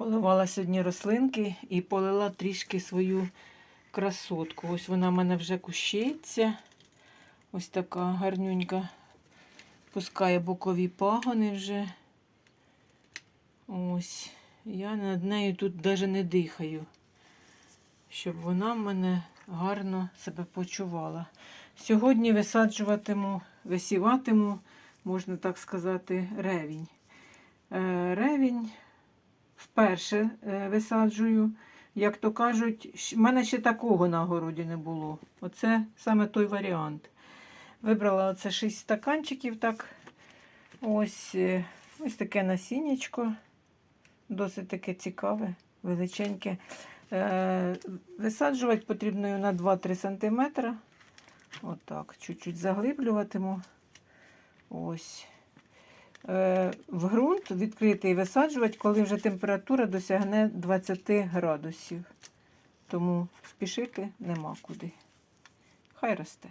Поливала сьогодні рослинки і полила трішки свою красотку. Ось вона в мене вже кущиться. Ось така гарнюнька. Пускає бокові пагони вже. Ось. Я над нею тут навіть не дихаю, щоб вона в мене гарно себе почувала. Сьогодні висаджуватиму, висіватиму, можна так сказати, ревінь. Е, Ревінь вперше е, висаджую. Як то кажуть, в мене ще такого на городі не було. Оце саме той варіант. Вибрала оце 6 стаканчиків. так. Ось, е, ось таке насіннячко. Досить таке цікаве, величеньке. Е, висаджувати потрібно на 2-3 см. Отак, чуть-чуть заглиблюватиму. Ось. В ґрунт відкритий висаджувати, коли вже температура досягне 20 градусів. Тому спішити нема куди. Хай росте.